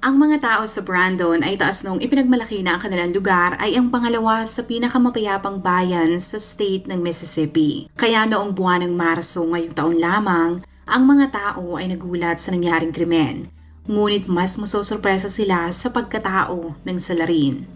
Ang mga tao sa Brandon ay taas nung ipinagmalaki na ang kanilang lugar ay ang pangalawa sa pinakamapayapang bayan sa state ng Mississippi. Kaya noong buwan ng Marso ngayong taon lamang, ang mga tao ay nagulat sa nangyaring krimen. Ngunit mas masosorpresa sila sa pagkatao ng salarin.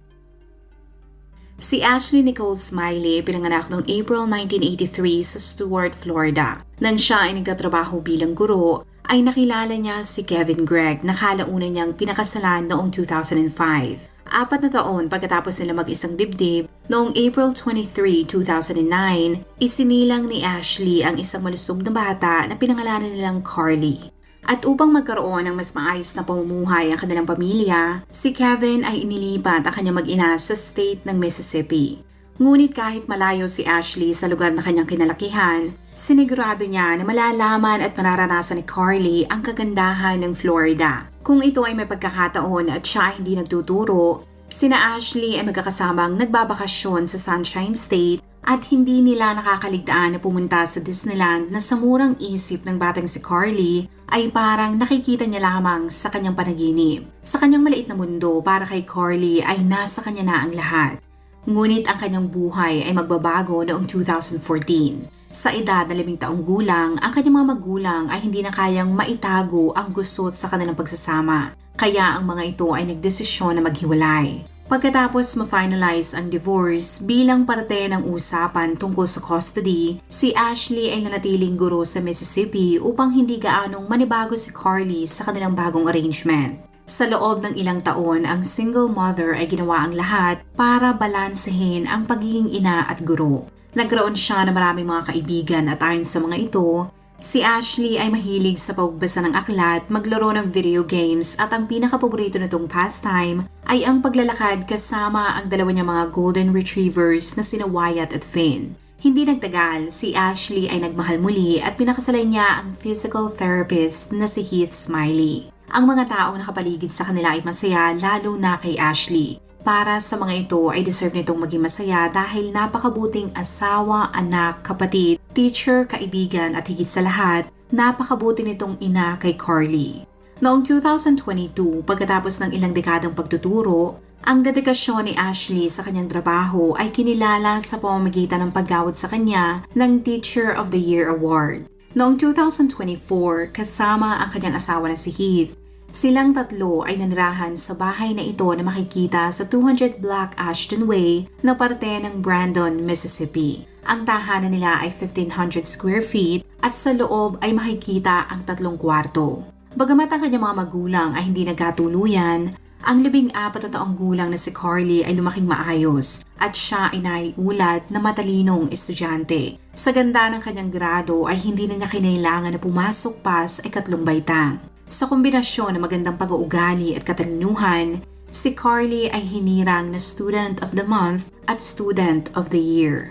Si Ashley Nicole Smiley pinanganak noong April 1983 sa Stuart, Florida. Nang siya ay nagkatrabaho bilang guro, ay nakilala niya si Kevin Gregg na kalauna niyang pinakasalan noong 2005. Apat na taon pagkatapos nila mag-isang dibdib, noong April 23, 2009, isinilang ni Ashley ang isang malusog na bata na pinangalanan nilang Carly. At upang magkaroon ng mas maayos na pamumuhay ang kanilang pamilya, si Kevin ay inilipat ang kanyang mag-ina sa state ng Mississippi. Ngunit kahit malayo si Ashley sa lugar na kanyang kinalakihan, Sinigurado niya na malalaman at mararanasan ni Carly ang kagandahan ng Florida. Kung ito ay may pagkakataon at siya hindi nagtuturo, sina Ashley ay magkakasamang nagbabakasyon sa Sunshine State at hindi nila nakakaligtaan na pumunta sa Disneyland na sa murang isip ng batang si Carly ay parang nakikita niya lamang sa kanyang panaginip. Sa kanyang maliit na mundo para kay Carly ay nasa kanya na ang lahat. Ngunit ang kanyang buhay ay magbabago noong 2014. Sa edad na liming taong gulang, ang kanyang mga magulang ay hindi na kayang maitago ang gusot sa kanilang pagsasama. Kaya ang mga ito ay nagdesisyon na maghiwalay. Pagkatapos ma-finalize ang divorce bilang parte ng usapan tungkol sa custody, si Ashley ay nanatiling guro sa Mississippi upang hindi gaanong manibago si Carly sa kanilang bagong arrangement. Sa loob ng ilang taon, ang single mother ay ginawa ang lahat para balansehin ang pagiging ina at guro. Nagkaroon siya ng maraming mga kaibigan at ayon sa mga ito, si Ashley ay mahilig sa pagbasa ng aklat, maglaro ng video games at ang pinakapaborito nitong pastime ay ang paglalakad kasama ang dalawa niyang mga golden retrievers na sina Wyatt at Finn. Hindi nagtagal, si Ashley ay nagmahal muli at pinakasalay niya ang physical therapist na si Heath Smiley. Ang mga taong nakapaligid sa kanila ay masaya lalo na kay Ashley. Para sa mga ito ay deserve nitong maging masaya dahil napakabuting asawa, anak, kapatid, teacher, kaibigan at higit sa lahat, napakabuti nitong ina kay Carly. Noong 2022, pagkatapos ng ilang dekadang pagtuturo, ang dedikasyon ni Ashley sa kanyang trabaho ay kinilala sa pamamagitan ng paggawad sa kanya ng Teacher of the Year Award. Noong 2024, kasama ang kanyang asawa na si Heath, Silang tatlo ay nanirahan sa bahay na ito na makikita sa 200 Black Ashton Way na parte ng Brandon, Mississippi. Ang tahanan nila ay 1,500 square feet at sa loob ay makikita ang tatlong kwarto. Bagamat ang kanyang mga magulang ay hindi nagkatuluyan, ang libing apat na taong gulang na si Carly ay lumaking maayos at siya ay naiulat na matalinong estudyante. Sa ganda ng kanyang grado ay hindi na niya kinailangan na pumasok pa sa ikatlong baitang. Sa kombinasyon ng magandang pag-uugali at katalinuhan, si Carly ay hinirang na Student of the Month at Student of the Year.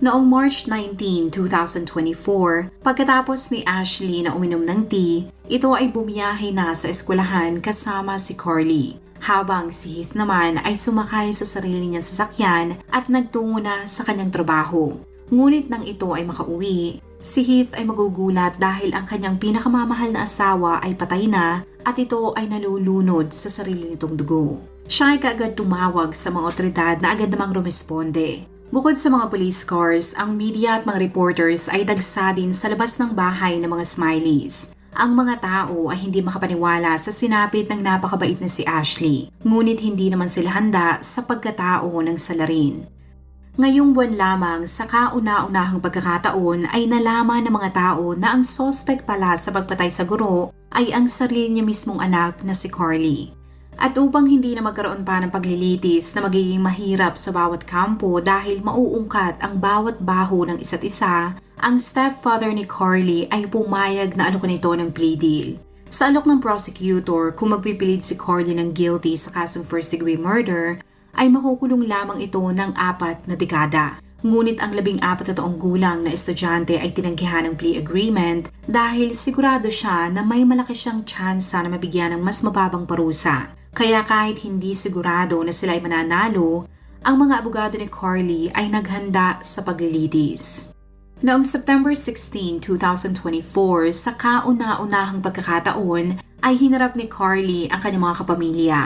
Noong March 19, 2024, pagkatapos ni Ashley na uminom ng tea, ito ay bumiyahe na sa eskwelahan kasama si Carly. Habang si Heath naman ay sumakay sa sarili niyang sasakyan at nagtungo na sa kanyang trabaho. Ngunit nang ito ay makauwi, Si Heath ay magugulat dahil ang kanyang pinakamamahal na asawa ay patay na at ito ay nalulunod sa sarili nitong dugo. Siya ay kaagad tumawag sa mga otoridad na agad namang rumisponde. Bukod sa mga police cars, ang media at mga reporters ay dagsa din sa labas ng bahay ng mga smileys. Ang mga tao ay hindi makapaniwala sa sinapit ng napakabait na si Ashley, ngunit hindi naman sila handa sa pagkatao ng salarin. Ngayong buwan lamang sa kauna-unahang pagkakataon ay nalaman ng mga tao na ang sospek pala sa pagpatay sa guro ay ang sarili niya mismong anak na si Carly. At upang hindi na magkaroon pa ng paglilitis na magiging mahirap sa bawat kampo dahil mauungkat ang bawat baho ng isa't isa, ang stepfather ni Carly ay pumayag na alukan ito ng plea deal. Sa alok ng prosecutor, kung magpipilit si Carly ng guilty sa kasong first degree murder, ay makukulong lamang ito ng apat na dekada. Ngunit ang labing apat na taong gulang na estudyante ay tinanggihan ng plea agreement dahil sigurado siya na may malaki siyang tsansa na mabigyan ng mas mababang parusa. Kaya kahit hindi sigurado na sila ay mananalo, ang mga abogado ni Carly ay naghanda sa paglilitis. Noong September 16, 2024, sa kauna-unahang pagkakataon ay hinarap ni Carly ang kanyang mga kapamilya.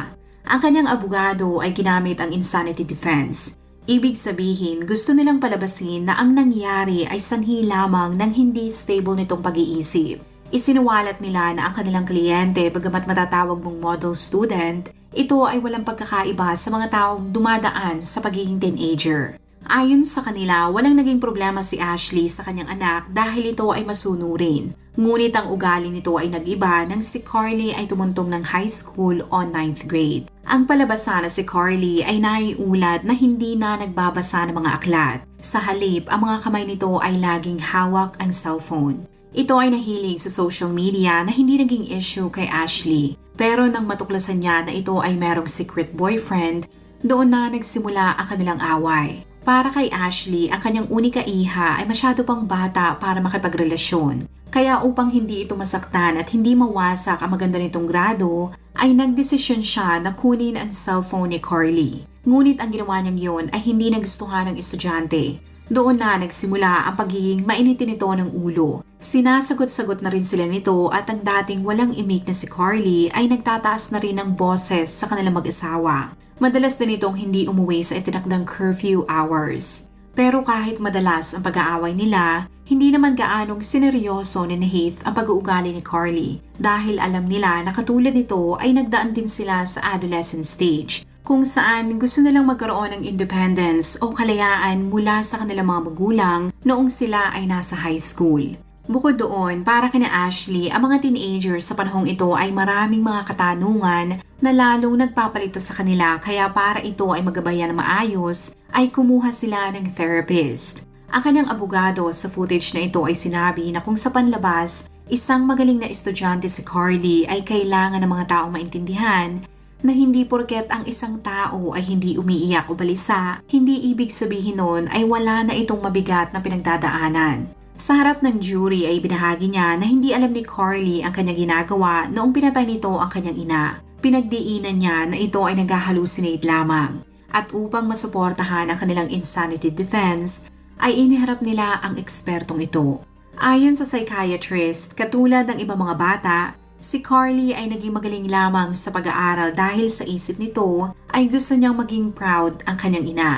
Ang kanyang abogado ay ginamit ang insanity defense. Ibig sabihin, gusto nilang palabasin na ang nangyari ay sanhi lamang ng hindi stable nitong pag-iisip. Isinuwalat nila na ang kanilang kliyente, bagamat matatawag mong model student, ito ay walang pagkakaiba sa mga taong dumadaan sa pagiging teenager. Ayon sa kanila, walang naging problema si Ashley sa kanyang anak dahil ito ay masunurin. Ngunit ang ugali nito ay nag-iba nang si Carly ay tumuntong ng high school on 9th grade. Ang palabasa na si Carly ay naiulat na hindi na nagbabasa ng mga aklat. Sa halip, ang mga kamay nito ay laging hawak ang cellphone. Ito ay nahilig sa social media na hindi naging issue kay Ashley. Pero nang matuklasan niya na ito ay merong secret boyfriend, doon na nagsimula ang kanilang away. Para kay Ashley, ang kanyang unika iha ay masyado pang bata para makipagrelasyon. Kaya upang hindi ito masaktan at hindi mawasak ang maganda nitong grado, ay nagdesisyon siya na kunin ang cellphone ni Carly. Ngunit ang ginawa niyang yon ay hindi nagustuhan ng estudyante. Doon na nagsimula ang pagiging mainitin nito ng ulo. Sinasagot-sagot na rin sila nito at ang dating walang imik na si Carly ay nagtataas na rin ng boses sa kanilang mag-asawa. Madalas din itong hindi umuwi sa itinakdang curfew hours. Pero kahit madalas ang pag-aaway nila, hindi naman gaanong sineryoso ni Heath ang pag-uugali ni Carly dahil alam nila na katulad nito ay nagdaan din sila sa adolescent stage kung saan gusto nilang magkaroon ng independence o kalayaan mula sa kanilang mga magulang noong sila ay nasa high school. Bukod doon, para kina Ashley, ang mga teenagers sa panahong ito ay maraming mga katanungan na lalong nagpapalito sa kanila kaya para ito ay magabayan na maayos, ay kumuha sila ng therapist. Ang kanyang abogado sa footage na ito ay sinabi na kung sa panlabas, isang magaling na estudyante si Carly ay kailangan ng mga taong maintindihan na hindi porket ang isang tao ay hindi umiiyak o balisa, hindi ibig sabihin nun ay wala na itong mabigat na pinagdadaanan. Sa harap ng jury ay binahagi niya na hindi alam ni Carly ang kanyang ginagawa noong pinatay nito ang kanyang ina. Pinagdiinan niya na ito ay nag-hallucinate lamang. At upang masuportahan ang kanilang insanity defense, ay iniharap nila ang ekspertong ito. Ayon sa psychiatrist, katulad ng ibang mga bata, si Carly ay naging magaling lamang sa pag-aaral dahil sa isip nito ay gusto niyang maging proud ang kanyang ina.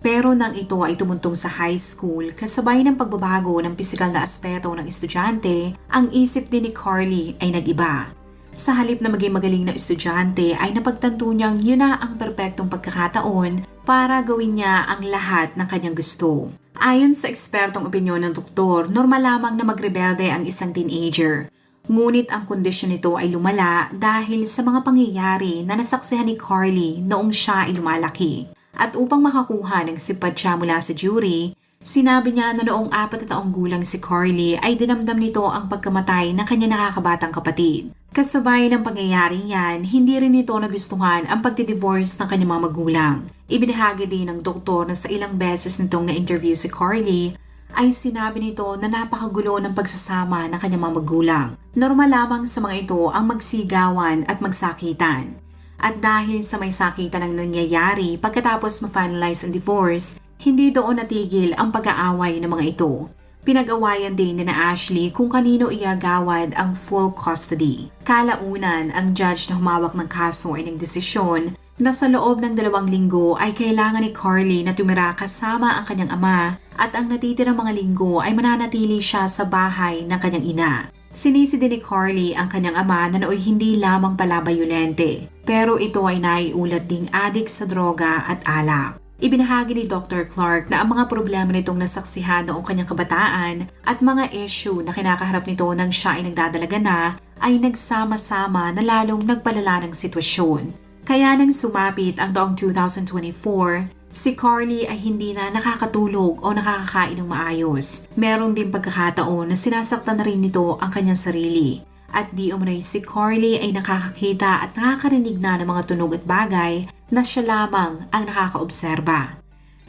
Pero nang ito ay tumuntong sa high school, kasabay ng pagbabago ng pisikal na aspeto ng estudyante, ang isip din ni Carly ay nag-iba. Sa halip na maging magaling na estudyante ay napagtanto niyang yun na ang perpektong pagkakataon para gawin niya ang lahat ng kanyang gusto. Ayon sa ekspertong opinyon ng doktor, normal lamang na magrebelde ang isang teenager. Ngunit ang kondisyon nito ay lumala dahil sa mga pangyayari na nasaksihan ni Carly noong siya ay lumalaki. At upang makakuha ng simpatsya mula sa jury, sinabi niya na noong apat na taong gulang si Carly ay dinamdam nito ang pagkamatay ng kanya nakakabatang kapatid. Kasabay ng pangyayaring yan, hindi rin ito nagustuhan ang pagdidivorce ng kanyang mga magulang. Ibinahagi din ng doktor na sa ilang beses nitong na-interview si Carly ay sinabi nito na napakagulo ng pagsasama ng kanyang mga magulang. Normal lamang sa mga ito ang magsigawan at magsakitan. At dahil sa may sakitan ang nangyayari pagkatapos ma-finalize ang divorce, hindi doon natigil ang pag-aaway ng mga ito. Pinag-awayan din ni na Ashley kung kanino iagawad ang full custody. Kalaunan, ang judge na humawak ng kaso ay nagdesisyon na sa loob ng dalawang linggo ay kailangan ni Carly na tumira kasama ang kanyang ama at ang natitirang mga linggo ay mananatili siya sa bahay ng kanyang ina. Sinisi din ni Carly ang kanyang ama na nooy hindi lamang pala bayolente, pero ito ay naiulat ding adik sa droga at alak. Ibinahagi ni Dr. Clark na ang mga problema nitong nasaksihan noong kanyang kabataan at mga issue na kinakaharap nito nang siya ay nagdadalaga na ay nagsama-sama na lalong nagpalala ng sitwasyon. Kaya nang sumapit ang taong 2024, si Carly ay hindi na nakakatulog o nakakakain ng maayos. Meron din pagkakataon na sinasaktan na rin nito ang kanyang sarili. At di umano'y si Carly ay nakakakita at nakakarinig na ng mga tunog at bagay na siya lamang ang nakakaobserba.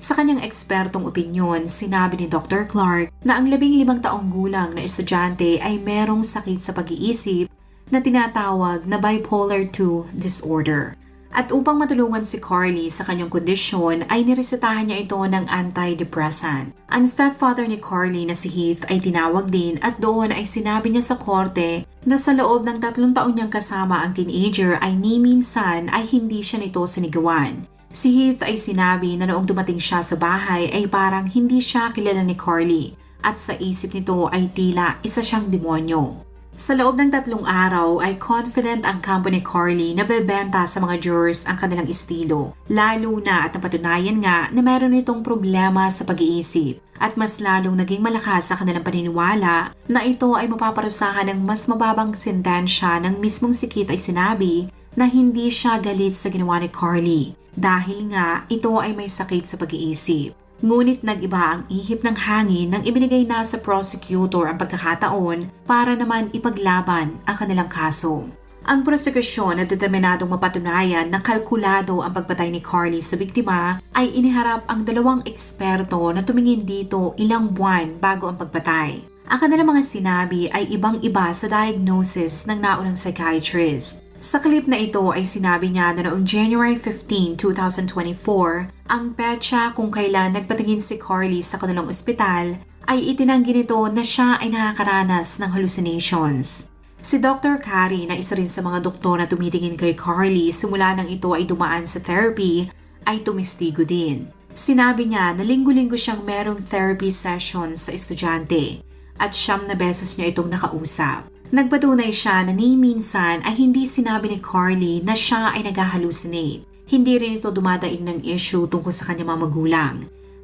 Sa kanyang ekspertong opinyon, sinabi ni Dr. Clark na ang labing limang taong gulang na estudyante ay merong sakit sa pag-iisip na tinatawag na bipolar 2 disorder. At upang matulungan si Carly sa kanyang kondisyon ay niresetahan niya ito ng antidepressant. Ang stepfather ni Carly na si Heath ay tinawag din at doon ay sinabi niya sa korte na sa loob ng tatlong taon niyang kasama ang teenager ay ni minsan ay hindi siya nito sinigawan. Si Heath ay sinabi na noong dumating siya sa bahay ay parang hindi siya kilala ni Carly at sa isip nito ay tila isa siyang demonyo. Sa loob ng tatlong araw ay confident ang kampo ni Carly na bebenta sa mga jurors ang kanilang estilo. Lalo na at napatunayan nga na meron itong problema sa pag-iisip at mas lalong naging malakas sa kanilang paniniwala na ito ay mapaparusahan ng mas mababang sentensya ng mismong si Keith ay sinabi na hindi siya galit sa ginawa ni Carly dahil nga ito ay may sakit sa pag-iisip. Ngunit nag-iba ang ihip ng hangin nang ibinigay na sa prosecutor ang pagkakataon para naman ipaglaban ang kanilang kaso. Ang prosekusyon na determinadong mapatunayan na kalkulado ang pagpatay ni Carly sa biktima ay iniharap ang dalawang eksperto na tumingin dito ilang buwan bago ang pagpatay. Ang kanilang mga sinabi ay ibang-iba sa diagnosis ng naunang psychiatrist. Sa clip na ito ay sinabi niya na noong January 15, 2024, ang petsa kung kailan nagpatingin si Carly sa kanilang ospital ay itinanggi nito na siya ay nakakaranas ng hallucinations. Si Dr. Kari na isa rin sa mga doktor na tumitingin kay Carly simula nang ito ay dumaan sa therapy ay tumistigo din. Sinabi niya na linggo-linggo siyang merong therapy session sa estudyante at siyam na beses niya itong nakausap. Nagpatunay siya na ni minsan ay hindi sinabi ni Carly na siya ay nag-hallucinate. Hindi rin ito dumadaing ng issue tungkol sa kanyang mga magulang.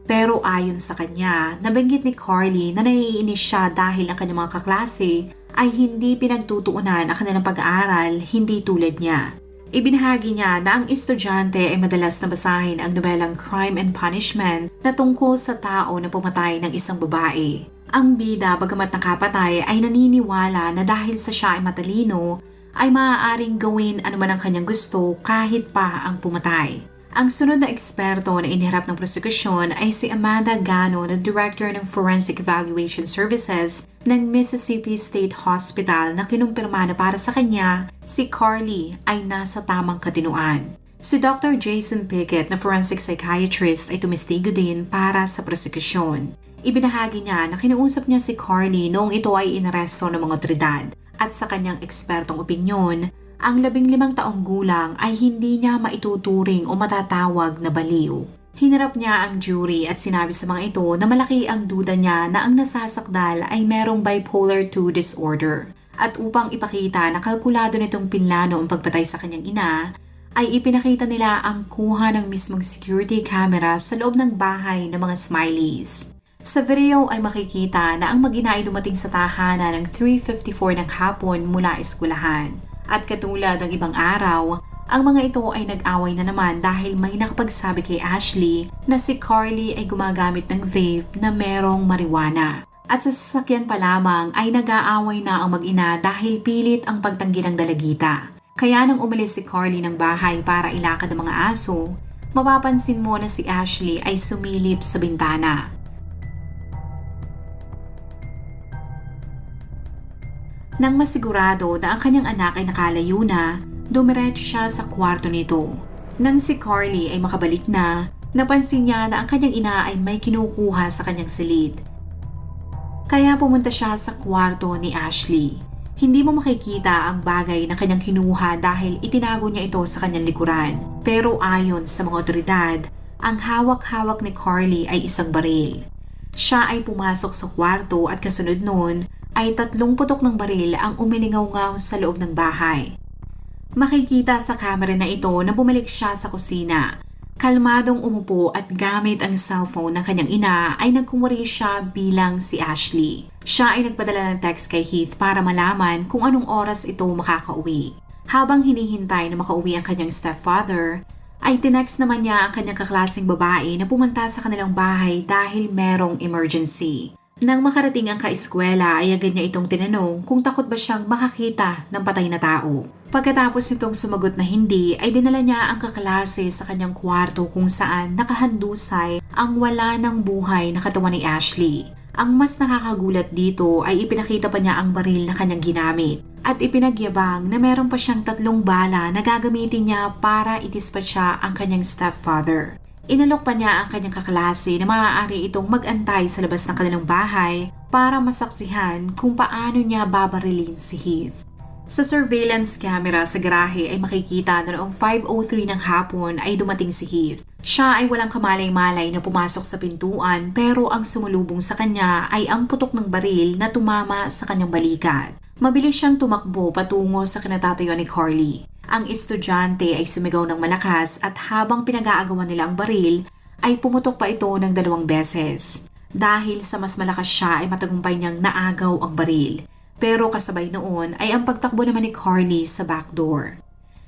Pero ayon sa kanya, nabanggit ni Carly na naiinis siya dahil ang kanyang mga kaklase ay hindi pinagtutuunan ang kanilang pag-aaral hindi tulad niya. Ibinahagi niya na ang estudyante ay madalas na basahin ang nobelang Crime and Punishment na tungkol sa tao na pumatay ng isang babae. Ang bida bagamat nakapatay ay naniniwala na dahil sa siya ay matalino, ay maaaring gawin anuman ang kanyang gusto kahit pa ang pumatay. Ang sunod na eksperto na iniharap ng prosekusyon ay si Amanda Gano na Director ng Forensic Evaluation Services ng Mississippi State Hospital na kinumpirma na para sa kanya, si Carly ay nasa tamang katinuan. Si Dr. Jason Pickett na forensic psychiatrist ay tumistigo din para sa prosekusyon. Ibinahagi niya na kinausap niya si Carly noong ito ay inaresto ng mga otoridad at sa kanyang ekspertong opinyon, ang labing limang taong gulang ay hindi niya maituturing o matatawag na baliw. Hinarap niya ang jury at sinabi sa mga ito na malaki ang duda niya na ang nasasakdal ay merong bipolar 2 disorder. At upang ipakita na kalkulado nitong pinlano ang pagpatay sa kanyang ina, ay ipinakita nila ang kuha ng mismong security camera sa loob ng bahay ng mga smileys. Sa video ay makikita na ang mag-ina ay dumating sa tahanan ng 3.54 ng hapon mula eskwelahan. At katulad ng ibang araw, ang mga ito ay nag-away na naman dahil may nakapagsabi kay Ashley na si Carly ay gumagamit ng vape na merong marijuana. At sa sasakyan pa lamang ay nag-aaway na ang mag-ina dahil pilit ang pagtanggi ng dalagita. Kaya nang umalis si Carly ng bahay para ilakad ang mga aso, mapapansin mo na si Ashley ay sumilip sa bintana. Nang masigurado na ang kanyang anak ay nakalayo na, dumiretso siya sa kwarto nito. Nang si Carly ay makabalik na, napansin niya na ang kanyang ina ay may kinukuha sa kanyang silid. Kaya pumunta siya sa kwarto ni Ashley. Hindi mo makikita ang bagay na kanyang kinuha dahil itinago niya ito sa kanyang likuran. Pero ayon sa mga otoridad, ang hawak-hawak ni Carly ay isang baril. Siya ay pumasok sa kwarto at kasunod noon ay tatlong putok ng baril ang umilingaw-ngaw sa loob ng bahay. Makikita sa kamera na ito na bumalik siya sa kusina. Kalmadong umupo at gamit ang cellphone ng kanyang ina ay nagkumuri siya bilang si Ashley. Siya ay nagpadala ng text kay Heath para malaman kung anong oras ito makakauwi. Habang hinihintay na makauwi ang kanyang stepfather, ay tinext naman niya ang kanyang kaklasing babae na pumunta sa kanilang bahay dahil merong emergency. Nang makarating ang kaeskwela ay agad niya itong tinanong kung takot ba siyang makakita ng patay na tao. Pagkatapos nitong sumagot na hindi ay dinala niya ang kaklase sa kanyang kwarto kung saan nakahandusay ang wala ng buhay na katawan ni Ashley. Ang mas nakakagulat dito ay ipinakita pa niya ang baril na kanyang ginamit at ipinagyabang na meron pa siyang tatlong bala na gagamitin niya para itispatsa ang kanyang stepfather. Inalok pa niya ang kanyang kaklase na maaari itong magantay sa labas ng kanilang bahay para masaksihan kung paano niya babarilin si Heath. Sa surveillance camera sa garahe ay makikita na noong 5.03 ng hapon ay dumating si Heath. Siya ay walang kamalay-malay na pumasok sa pintuan pero ang sumulubong sa kanya ay ang putok ng baril na tumama sa kanyang balikat. Mabilis siyang tumakbo patungo sa kinatatayuan ni Carly. Ang estudyante ay sumigaw ng malakas at habang pinag-aagawan nila ang baril ay pumutok pa ito ng dalawang beses. Dahil sa mas malakas siya ay matagumpay niyang naagaw ang baril. Pero kasabay noon ay ang pagtakbo naman ni Carly sa back door.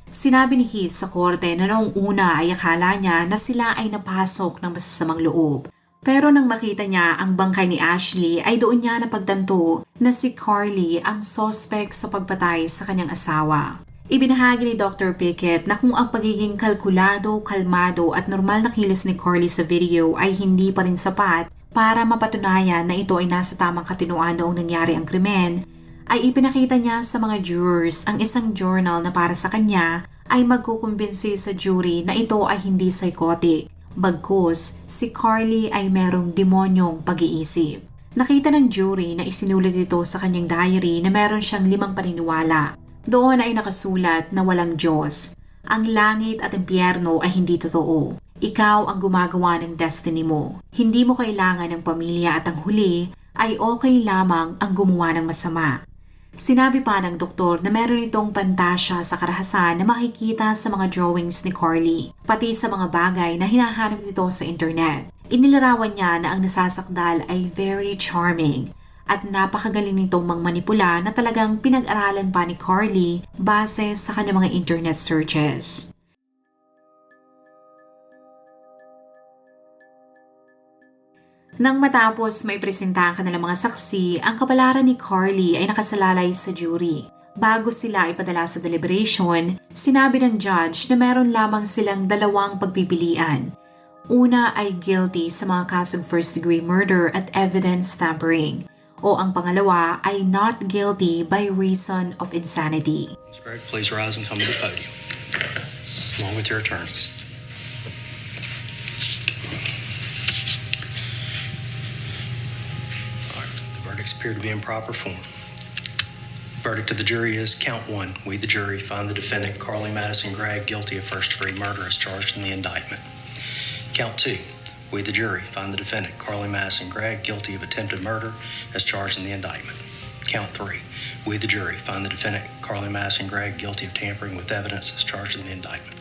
Sinabi ni Heath sa korte na noong una ay akala niya na sila ay napasok ng masasamang loob. Pero nang makita niya ang bangkay ni Ashley ay doon niya napagtanto na si Carly ang suspect sa pagpatay sa kanyang asawa. Ibinahagi ni Dr. Pickett na kung ang pagiging kalkulado, kalmado at normal na kilos ni Carly sa video ay hindi pa rin sapat para mapatunayan na ito ay nasa tamang katinuan noong nangyari ang krimen, ay ipinakita niya sa mga jurors ang isang journal na para sa kanya ay magkukumbinsi sa jury na ito ay hindi psychotic. Bagkus, si Carly ay merong demonyong pag-iisip. Nakita ng jury na isinulat ito sa kanyang diary na meron siyang limang paniniwala. Doon ay nakasulat na walang Diyos. Ang langit at impyerno ay hindi totoo. Ikaw ang gumagawa ng destiny mo. Hindi mo kailangan ng pamilya at ang huli ay okay lamang ang gumawa ng masama. Sinabi pa ng doktor na meron itong pantasya sa karahasan na makikita sa mga drawings ni Carly, pati sa mga bagay na hinahanap nito sa internet. Inilarawan niya na ang nasasakdal ay very charming at napakagaling nitong mangmanipula na talagang pinag-aralan pa ni Carly base sa kanyang mga internet searches. Nang matapos may presenta ang kanilang mga saksi, ang kapalaran ni Carly ay nakasalalay sa jury. Bago sila ipadala sa deliberation, sinabi ng judge na meron lamang silang dalawang pagpipilian. Una ay guilty sa mga kasong first-degree murder at evidence tampering. O ang pangalawa ay not guilty by reason of insanity. Ms. Gregg, please rise and come to the podium, along with your attorneys. The verdicts appear to be in proper form. Verdict of the jury is count one. We, the jury, find the defendant, Carly Madison Gregg, guilty of first-degree murder as charged in the indictment. Count two. We, the jury, find the defendant, Carly Madison Gregg, guilty of attempted murder as charged in the indictment. Count three. We, the jury, find the defendant, Carly Madison Gregg, guilty of tampering with evidence as charged in the indictment.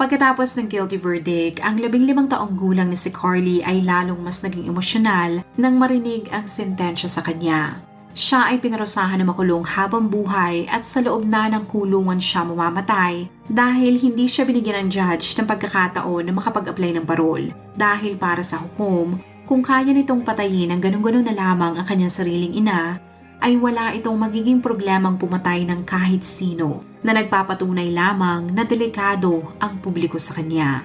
Pagkatapos ng guilty verdict, ang labing limang taong gulang na si Carly ay lalong mas naging emosyonal nang marinig ang sentensya sa kanya. Siya ay pinarusahan na makulong habang buhay at sa loob na ng kulungan siya mamamatay dahil hindi siya binigyan ng judge ng pagkakataon na makapag-apply ng parol. Dahil para sa hukom, kung kaya nitong patayin ng ganun-ganun na lamang ang kanyang sariling ina, ay wala itong magiging problemang pumatay ng kahit sino na nagpapatunay lamang na delikado ang publiko sa kanya.